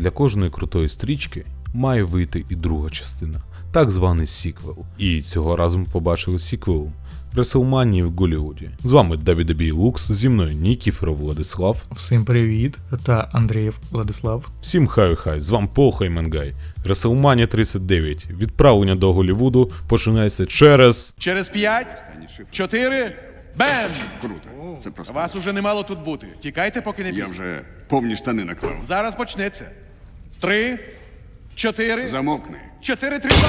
Для кожної крутої стрічки має вийти і друга частина, так званий сіквел. І цього разу ми побачили сіквел WrestleMania в Голлівуді. З вами WWE Lux, зі мною Нікіферов Владислав. Всім привіт, та Андрієв Владислав. Всім хай хай, з вами Пол Хаймангай. WrestleMania 39. Відправлення до Голлівуду починається через. Через п'ять, чотири, бем! Круто. Це просто. Вас уже не мало тут бути. Тікайте, поки не Я вже повні штани наклав. Зараз почнеться. Три, чотири, Замовкни. чотири, три, два.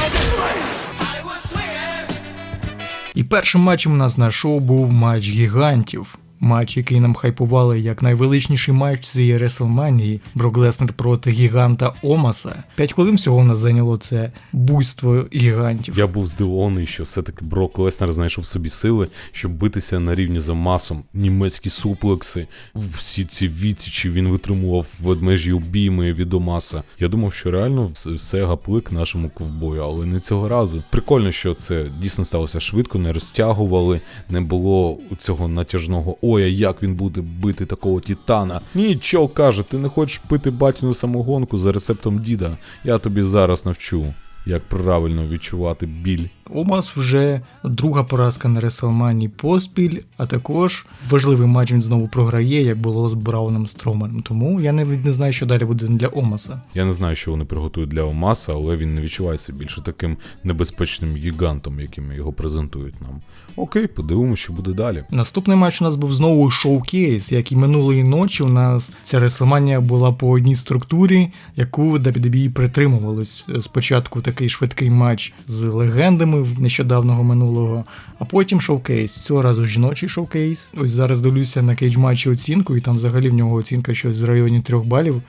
І першим матчем у нас на шоу був матч гігантів. Матч, який нам хайпували як найвеличніший матч цієї Реслманії Брок Леснер проти гіганта Омаса. П'ять хвилин всього нас зайняло це буйство гігантів. Я був здивований, що все-таки Брок Леснер знайшов собі сили, щоб битися на рівні за масом. Німецькі суплекси, всі ці відсічі він витримував ведмежі обійми від Омаса. Я думав, що реально все гаплик нашому ковбою, але не цього разу. Прикольно, що це дійсно сталося швидко, не розтягували, не було цього натяжного а як він буде бити такого титана. чол каже, ти не хочеш пити батіну самогонку за рецептом діда. Я тобі зараз навчу. Як правильно відчувати біль. Омас вже друга поразка на Реслманії поспіль, а також важливий матч він знову програє, як було з Брауном Строманом. Тому я навіть не знаю, що далі буде для Омаса. Я не знаю, що вони приготують для Омаса, але він не відчувається більше таким небезпечним гігантом, яким його презентують нам. Окей, подивимося, що буде далі. Наступний матч у нас був знову шоу-кейс, як і минулої ночі. У нас ця реслеманія була по одній структурі, яку WWE притримувалось. Спочатку такий швидкий матч з легендами нещодавного минулого, а потім шоу-кейс. Цього разу жіночий шоу-кейс. Ось зараз дивлюся на кейдж матчі оцінку, і там взагалі в нього оцінка щось в районі 3 балів.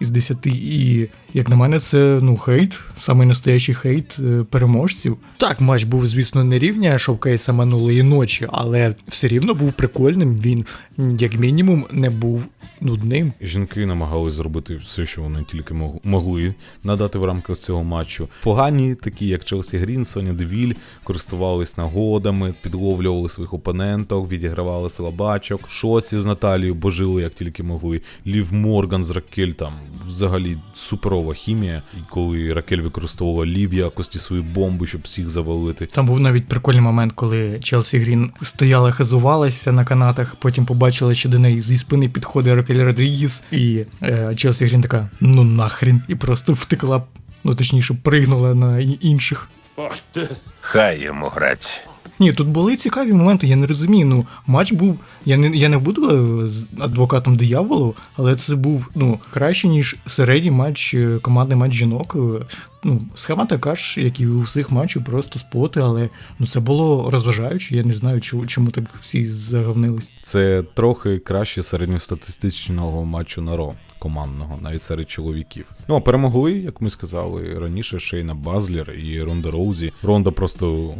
Із 10, і як на мене, це ну хейт, самий настоящий хейт е, переможців. Так, матч був, звісно, не рівня шовкейса минулої ночі, але все рівно був прикольним. Він, як мінімум, не був нудним. Жінки намагались зробити все, що вони тільки мог- могли надати в рамках цього матчу. Погані, такі як Челсі Грін, Соня Девіль, користувались нагодами, підловлювали своїх опонентів, відігравали слабачок. Шоці з Наталією божили як тільки могли. Лів Морган з Ракель там взагалі суперова хімія. І коли Ракель використовувала Лів в якості свої бомби, щоб всіх завалити. Там був навіть прикольний момент, коли Челсі Грін стояла, хизувалася на канатах, потім побачила, що до неї зі спини підходить Ракель Родрігіс, і е, Челсі Грін така, ну нахрін, і просто втекла, ну точніше, пригнула на інших. Хай йому грать. Ні, тут були цікаві моменти, я не розумію. Ну, матч був. Я не, я не буду е, адвокатом дияволу, але це був ну, краще, ніж середній матч, е, командний матч жінок. Е, Ну, схема така ж, як і у всіх матчів, просто споти, але ну це було розважаюче. Я не знаю, чому, чому так всі загавнились. Це трохи краще середньостатистичного матчу на Ро командного, навіть серед чоловіків. Ну а перемогли, як ми сказали раніше, Шейна Базлер і Ронда Роузі. Ронда просто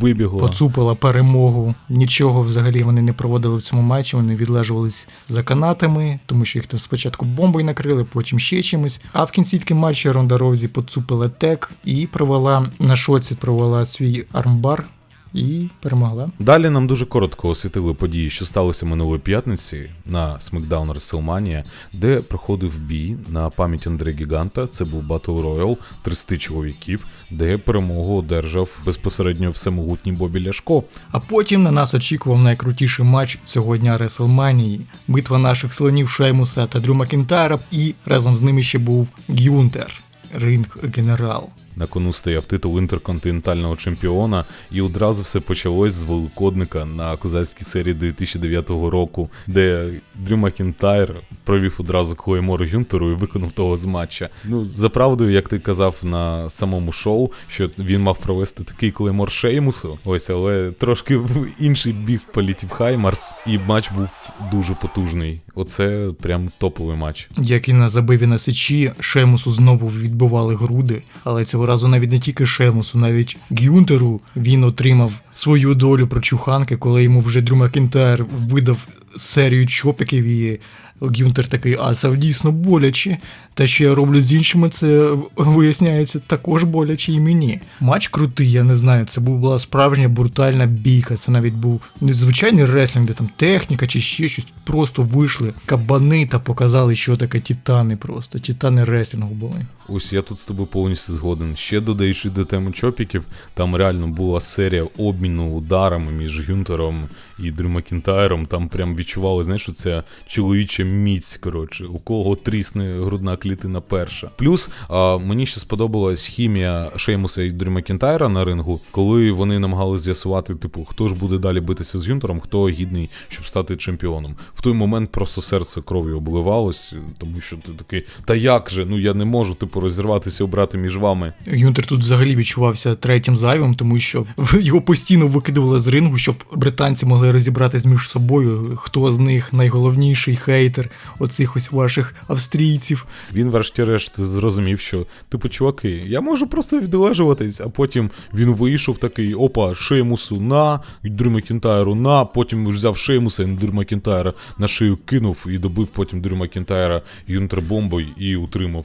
вибігла. Поцупила перемогу. Нічого взагалі вони не проводили в цьому матчі. Вони відлежувались за канатами, тому що їх там спочатку бомбою накрили, потім ще чимось. А в кінці таки матчі Ронда Роузі поцупила тек і провела на шоці, провела свій армбар і перемогла. Далі нам дуже коротко освітили події, що сталися минулої п'ятниці на SmackDown WrestleMania, де проходив бій на пам'ять Андре Гіганта. Це був Battle Royal 30 чоловіків, де перемогу одержав безпосередньо всемогутній Бобі Ляшко. А потім на нас очікував найкрутіший матч цього дня Реслманії. Битва наших слонів Шеймуса та Дрю Макінтайра, і разом з ними ще був Гюнтер, ринг генерал. На кону стояв титул інтерконтинентального чемпіона, і одразу все почалось з великодника на козацькій серії 2009 року, де Дрю Макінтайр провів одразу Клеймор Гюнтеру і виконав того з матча. Ну, за правдою, як ти казав на самому шоу, що він мав провести такий Клеймор Шеймусу, ось, але трошки в інший бік політів Хаймарс, і матч був дуже потужний. Оце прям топовий матч. Як і на забиві на сечі, Шемусу знову відбивали груди, але цього разу навіть не тільки Шемусу, навіть Гюнтеру він отримав свою долю прочуханки, коли йому вже Дрю Макінтайр видав серію чопіків і Гюнтер такий, а це дійсно боляче. Те, що я роблю з іншими, це виясняється також боляче і мені. Матч крутий, я не знаю. Це була справжня брутальна бійка. Це навіть був не звичайний реслінг, де там техніка чи ще щось. Просто вийшли кабани та показали, що таке титани просто. Титани реслінгу були. Ось я тут з тобою повністю згоден. Ще додаючи до теми чопіків, там реально була серія обміну ударами між Гюнтером і Дрю Макінтайром. Там прям відчували, знаєш, що це чоловіча міць, коротше, у кого трісне грудна клітина перша. Плюс а, мені ще сподобалась хімія Шеймуса і Дрю Макінтайра на рингу, коли вони намагалися з'ясувати, типу, хто ж буде далі битися з Гюнтером, хто гідний, щоб стати чемпіоном. В той момент просто серце кров'ю обливалось, тому що ти такий, та як же? Ну я не можу, типу, розірватися, обрати між вами. Гюнтер тут взагалі відчувався третім зайвим, тому що його постійно викидували з рингу, щоб британці могли розібратись між собою, хто з них найголовніший хейтер оцих ось ваших австрійців. Він, врешті-решт, зрозумів, що, типу, чуваки, я можу просто відлежуватись, а потім він вийшов такий: опа, Шеймусу на, Дрю Макінтайру на, потім взяв Шеймуса і Дрю Макінтайра на шию кинув і добив потім Дрю Макінтайра юнтербомбою і утримав.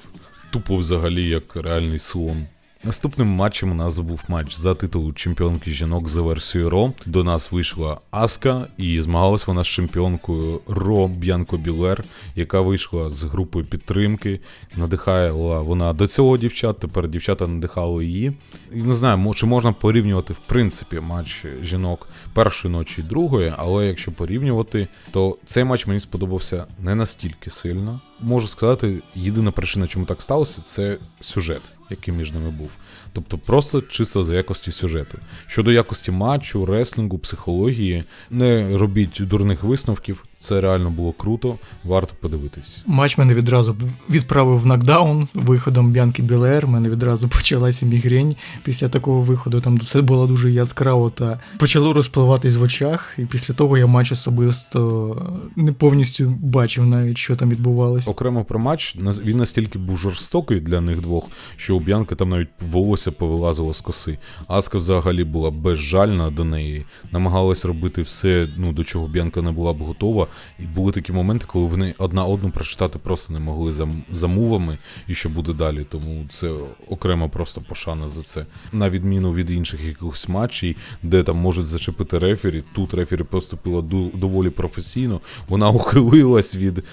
Тупо взагалі як реальний слон. Наступним матчем у нас був матч за титул чемпіонки жінок за версією Ро. До нас вийшла Аска, і змагалась вона з чемпіонкою Ро Б'янко Білер, яка вийшла з групою підтримки. Надихала вона до цього дівчат. Тепер дівчата надихали її. І не знаю, чи можна порівнювати в принципі матч жінок першої ночі і другої, але якщо порівнювати, то цей матч мені сподобався не настільки сильно. Можу сказати, єдина причина, чому так сталося, це сюжет, який між ними був. Тобто просто чисто за якості сюжету. Щодо якості матчу, реслінгу, психології, не робіть дурних висновків. Це реально було круто, варто подивитись. Матч мене відразу відправив в нокдаун виходом Б'янки Білер. Мене відразу почалася мігрень після такого виходу. Там все було дуже яскраво та почало розпливатись в очах. І після того я матч особисто не повністю бачив навіть, що там відбувалося. Окремо про матч, він настільки був жорстокий для них двох, що у Б'янки там навіть волосся повилазило з коси. Аска взагалі була безжальна до неї, намагалась робити все, ну до чого Б'янка не була б готова. І були такі моменти, коли вони одна одну прочитати просто не могли за, за мувами і що буде далі. Тому це окремо просто пошана за це. На відміну від інших якихось матчів, де там можуть зачепити рефері, тут рефері поступила доволі професійно. Вона ухилилась від е,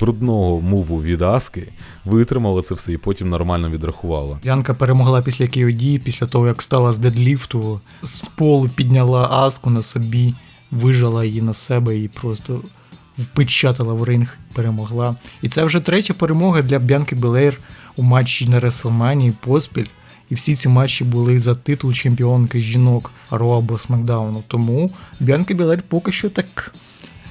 брудного муву від Аски, витримала це все і потім нормально відрахувала. Янка перемогла після KOD, після того, як встала з дедліфту, з полу підняла аску на собі, вижала її на себе і просто впечатала в ринг, перемогла. І це вже третя перемога для Б'янки Белейр у матчі на Реслманії поспіль. І всі ці матчі були за титул чемпіонки жінок Ро або Смакдауну. Тому Б'янка Белейр поки що так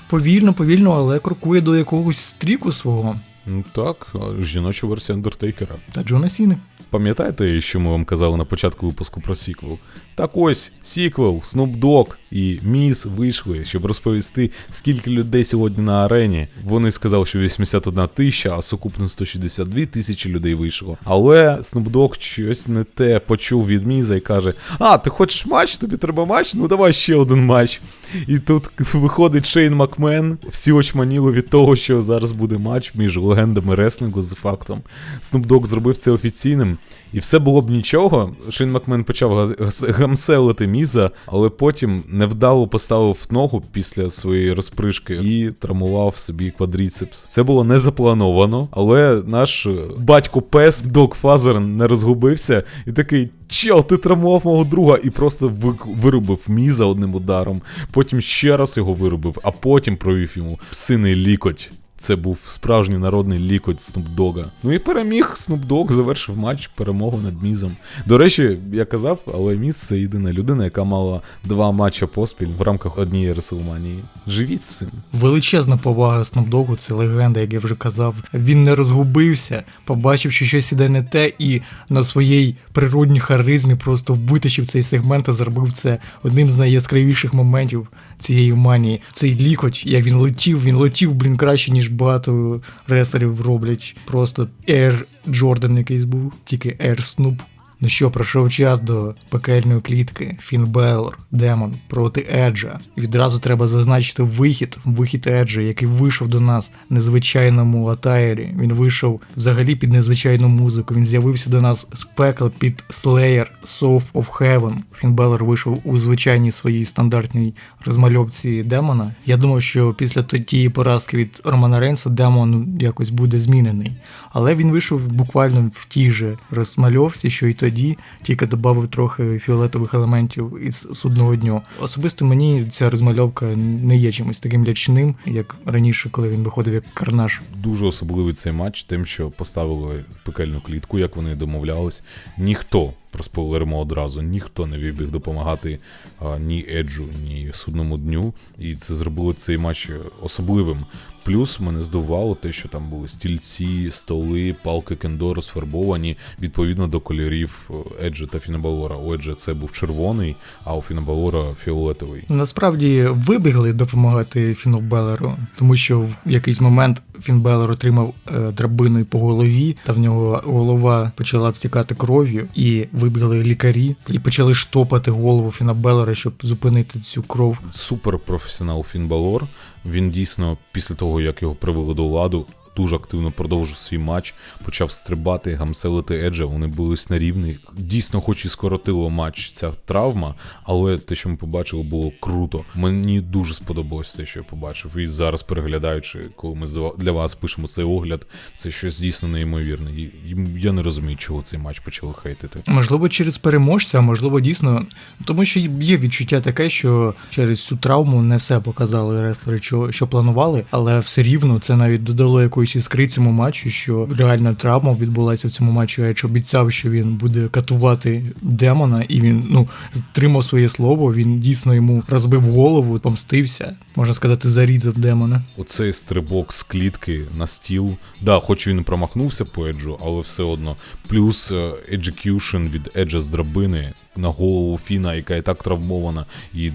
повільно, повільно, але крокує до якогось стріку свого Ну так, жіноча версія Андертейкера. та Джона Сіни. Пам'ятаєте, що ми вам казали на початку випуску про сіквел? Так ось, сіквел, Snoop Dogg і Міс вийшли, щоб розповісти, скільки людей сьогодні на арені. Вони сказали, що 81 тисяча, а сукупно 162 тисячі людей вийшло. Але Snoop Dogg щось не те почув від Міза і каже: А, ти хочеш матч? Тобі треба матч? Ну давай ще один матч. І тут виходить Шейн Макмен. Всі очманіли від того, що зараз буде матч між легендами реслінгу з фактом. Snoop Dogg зробив це офіційним. І все було б нічого. Шейн Макмен почав га- гас- гамселити Міза, але потім невдало поставив ногу після своєї розпришки і травмував собі квадріцепс. Це було не заплановано, але наш е, батько пес Док Фазер не розгубився і такий. Чел, ти травмував мого друга і просто вирубив міза одним ударом. Потім ще раз його вирубив, а потім провів йому синий лікоть. Це був справжній народний лікоть Снупдога. Ну і переміг Снупдог, завершив матч перемогу над Мізом. До речі, я казав, але Міз це єдина людина, яка мала два матча поспіль в рамках однієї Реселманії. Живіть з цим. Величезна повага Снопдогу, це легенда, як я вже казав. Він не розгубився, побачив, що щось іде не те, і на своїй природній харизмі просто витащив цей сегмент та зробив це одним з найяскравіших моментів цієї манії. Цей лікоть, як він летів, він летів, блін, краще, ніж багато реслерів роблять. Просто Air Jordan якийсь був, тільки Air Snoop. Ну що, пройшов час до пекельної клітки. Фін Белор, Демон проти Еджа. І відразу треба зазначити вихід, вихід Еджа, який вийшов до нас в незвичайному атаєрі. Він вийшов взагалі під незвичайну музику. Він з'явився до нас з пекла під Slayer Soul of Heaven. Фін Белор вийшов у звичайній своїй стандартній розмальовці демона. Я думав, що після то- тієї поразки від Романа Рейнса демон якось буде змінений. Але він вийшов буквально в тій же розмальовці, що і тоді, тільки додав трохи фіолетових елементів із судного дню. Особисто мені ця розмальовка не є чимось таким лячним, як раніше, коли він виходив як карнаж. Дуже особливий цей матч, тим, що поставили пекельну клітку, як вони домовлялись. Ніхто проспойлеримо одразу, ніхто не вибіг допомагати а, ні Еджу, ні судному дню. І це зробило цей матч особливим. Плюс мене здивувало те, що там були стільці, столи, палки кендо розфарбовані відповідно до кольорів е, Еджа та Фінабалора. У Еджа це був червоний, а у Фінабалора фіолетовий. Насправді вибігли допомагати Фіну Белеру, тому що в якийсь момент Фін Белер отримав е, драбиною по голові, та в нього голова почала стікати кров'ю, і вибігли лікарі і почали штопати голову Фіна Беллера, щоб зупинити цю кров. суперпрофесіонал Фінбалор. Він дійсно, після того, як його привели до ладу, дуже активно продовжив свій матч, почав стрибати, гамселити Еджа. Вони бились на рівні. Дійсно, хоч і скоротило матч ця травма, але те, що ми побачили, було круто. Мені дуже сподобалось те, що я побачив. І зараз, переглядаючи, коли ми для вас пишемо цей огляд, це щось дійсно неймовірне. І я не розумію, чого цей матч почали хейтити. Можливо, через переможця, а можливо, дійсно, тому що є відчуття таке, що через цю травму не все показали реслери, що, що планували, але все рівно це навіть додало якоїсь іскри цьому матчу, що реальна травма відбулася в цьому матчі. Едж обіцяв, що він буде катувати демона, і він ну стримав своє слово. Він дійсно йому розбив голову, помстився, можна сказати, зарізав демона. Оцей стрибок з клітки на стіл. Да, хоч він промахнувся по еджу, але все одно. Плюс е, execution від еджа з драбини на голову Фіна, яка і так травмована, і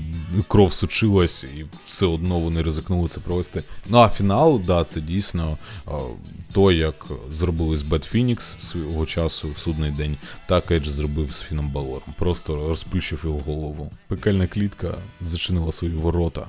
кров сучилась, і все одно вони ризикнули це провести. Ну а фінал, да, це дійсно той, як зробили з Бет Фінікс свого часу, судний день, так Едж зробив з Фіном Балором. Просто розплющив його голову. Пекельна клітка зачинила свої ворота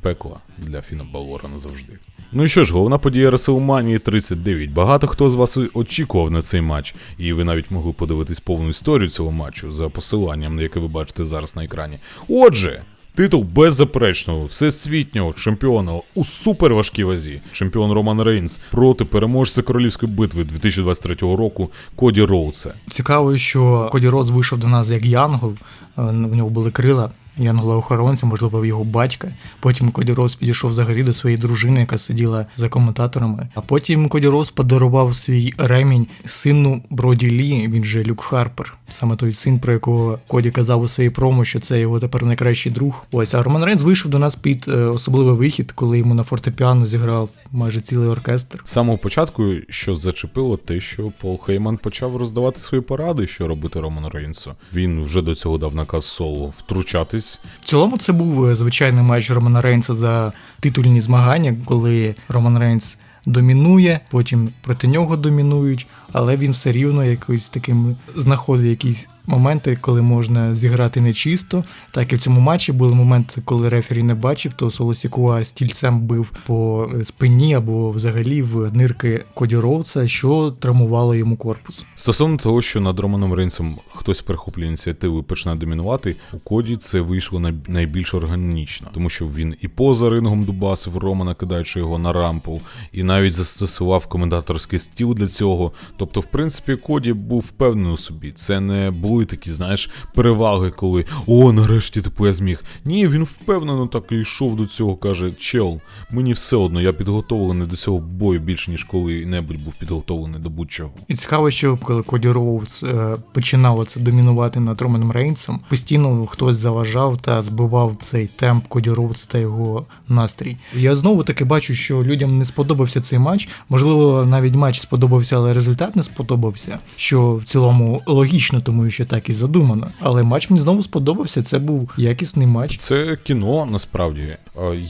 пекла для Фіна Балора назавжди. Ну і що ж, головна подія WrestleMania 39. Багато хто з вас очікував на цей матч, і ви навіть могли подивитись повну історію цього матчу за посиланням, яке ви бачите зараз на екрані. Отже. Титул беззаперечного всесвітнього чемпіона у суперважкій вазі. Чемпіон Роман Рейнс проти переможця королівської битви 2023 року Коді Роудса. Цікаво, що Коді Роз вийшов до нас як Янгол, е, в нього були крила. Янгола-охоронця, можливо, його батька. Потім Коді Роуз підійшов взагалі до своєї дружини, яка сиділа за коментаторами. А потім Коді подарував свій ремінь сину Броді Лі, він же Люк Харпер. Саме той син, про якого Коді казав у своїй промо, що це його тепер найкращий друг. Ось, а Роман Рейнс вийшов до нас під е, особливий вихід, коли йому на фортепіано зіграв майже цілий оркестр. З самого початку, що зачепило, те, що Пол Хейман почав роздавати свої поради, що робити Роману Рейнсу. Він вже до цього дав наказ соло втручатись. В цілому це був е, звичайний матч Романа Рейнса за титульні змагання, коли Роман Рейнс домінує, потім проти нього домінують, але він все рівно якось таким знаходить якісь моменти, коли можна зіграти нечисто. Так і в цьому матчі були моменти, коли рефері не бачив, то Соло Сікуа стільцем бив по е, спині або взагалі в нирки Коді що травмувало йому корпус. Стосовно того, що над Романом Рейнсом хтось перехоплює ініціативу і почне домінувати, у коді це вийшло най- найбільш органічно, тому що він і поза рингом дубасив Романа, кидаючи його на рампу, і навіть застосував коментаторський стіл для цього. Тобто, в принципі, Коді був впевнений у собі. Це не були такі, знаєш, переваги, коли о, нарешті типу я зміг. Ні, він впевнено так і йшов до цього, каже: Чел, мені все одно, я підготовлений до цього бою більше, ніж коли-небудь був підготовлений до будь-чого. І цікаво, що коли Коді Роудс е, починав це домінувати над Романом Рейнсом, постійно хтось заважав та збивав цей темп Коді Роудса та його настрій. Я знову таки бачу, що людям не сподобався цей матч. Можливо, навіть матч сподобався, але результат не сподобався. Що в цілому логічно, тому що так і задумано. Але матч мені знову сподобався. Це був якісний матч. Це кіно насправді.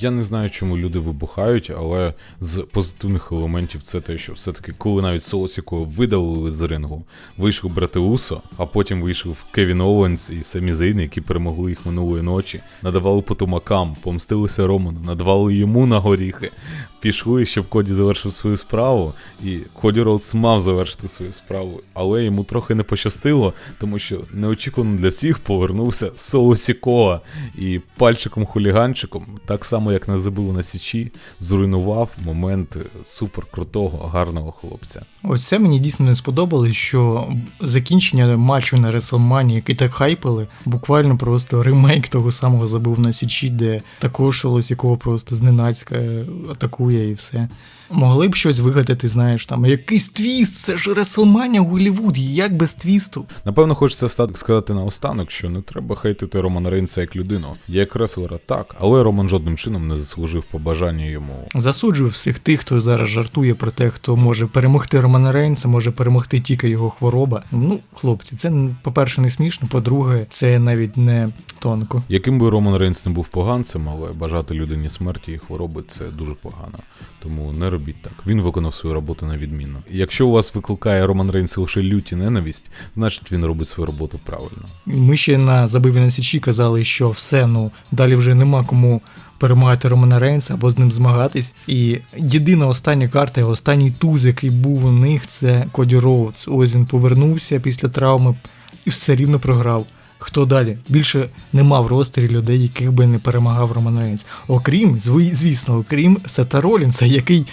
Я не знаю, чому люди вибухають, але з позитивних елементів це те, що все-таки, коли навіть Солосіко видалили з рингу, вийшов брати Усо, а потім вийшов Кевін Оуенс і Семі Зейн, які перемогли їх минулої ночі, надавали потомакам, помстилися Роману, надавали йому на горіхи, пішли, щоб Коді завершив свою справу, і Коді Роудс мав завершити свою справу, але йому трохи не пощастило, тому що неочікувано для всіх повернувся Соло Сікоа. І пальчиком-хуліганчиком, так само як не забув на Січі, зруйнував момент супер крутого, гарного хлопця. Ось це мені дійсно не сподобалось, що закінчення матчу на WrestleMania, який так хайпили, буквально просто ремейк того самого забув на Січі, де також Солос, якого просто зненацька е, атакує і все. Могли б щось вигадати, знаєш, там якийсь твіст, це ж WrestleMania Голлівуд, як без твісту. Напевно, хочеться сказати наостанок, що не треба хейтити Романа Рейнса як людину. Як реслера так, але Роман жодним чином не заслужив побажання йому. Засуджую всіх тих, хто зараз жартує про те, хто може перемогти Романа Рейнса, може перемогти тільки його хвороба. Ну, хлопці, це по-перше, не смішно, по-друге, це навіть не тонко. Яким би Роман Рейнс не був поганцем, але бажати людині смерті і хвороби це дуже погано. Тому не робіть так. Він виконав свою роботу на відмінно. Якщо у вас викликає Роман Рейнс лише люті ненависть, значить він робить свою роботу правильно. Ми ще на забиві на січі казали, що все, ну далі вже нема кому перемагати Романа Рейнса або з ним змагатись. І єдина остання карта, останній туз, який був у них, це Коді Роудс. Ось він повернувся після травми і все рівно програв. Хто далі? Більше нема в ростері людей, яких би не перемагав Роман Рейнс. Окрім, звісно, окрім Сета Ролінса, який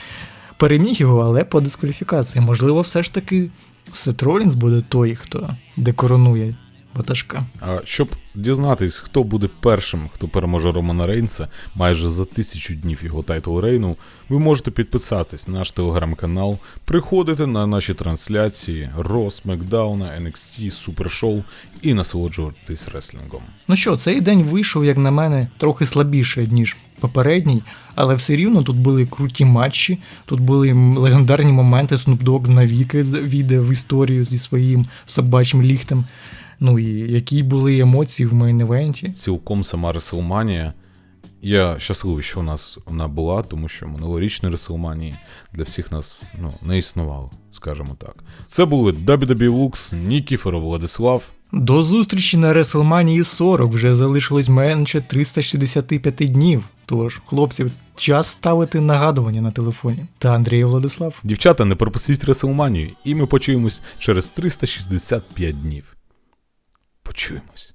переміг його, але по дискваліфікації. Можливо, все ж таки Сет Ролінс буде той, хто декоронує ватажка. А щоб дізнатись, хто буде першим, хто переможе Романа Рейнса майже за тисячу днів його тайтл рейну, ви можете підписатись на наш телеграм-канал, приходити на наші трансляції Ро, Смекдауна, NXT, Супершоу і насолоджуватись реслінгом. Ну що, цей день вийшов, як на мене, трохи слабіше, ніж попередній, але все рівно тут були круті матчі, тут були легендарні моменти. Dogg навіки війде в історію зі своїм собачим ліхтем. Ну і які були емоції в мейн-івенті. Цілком сама Реселманія. Я щасливий, що у нас вона була, тому що минулорічні Реселманії для всіх нас ну, не існувало, скажімо так. Це були WWE Lux, Нікіфоров Владислав. До зустрічі на WrestleMania 40 вже залишилось менше 365 днів. Тож, хлопці, час ставити нагадування на телефоні. Та Андрій Владислав. Дівчата, не пропустіть Реселманію, і ми почуємось через 365 днів. Почуємось.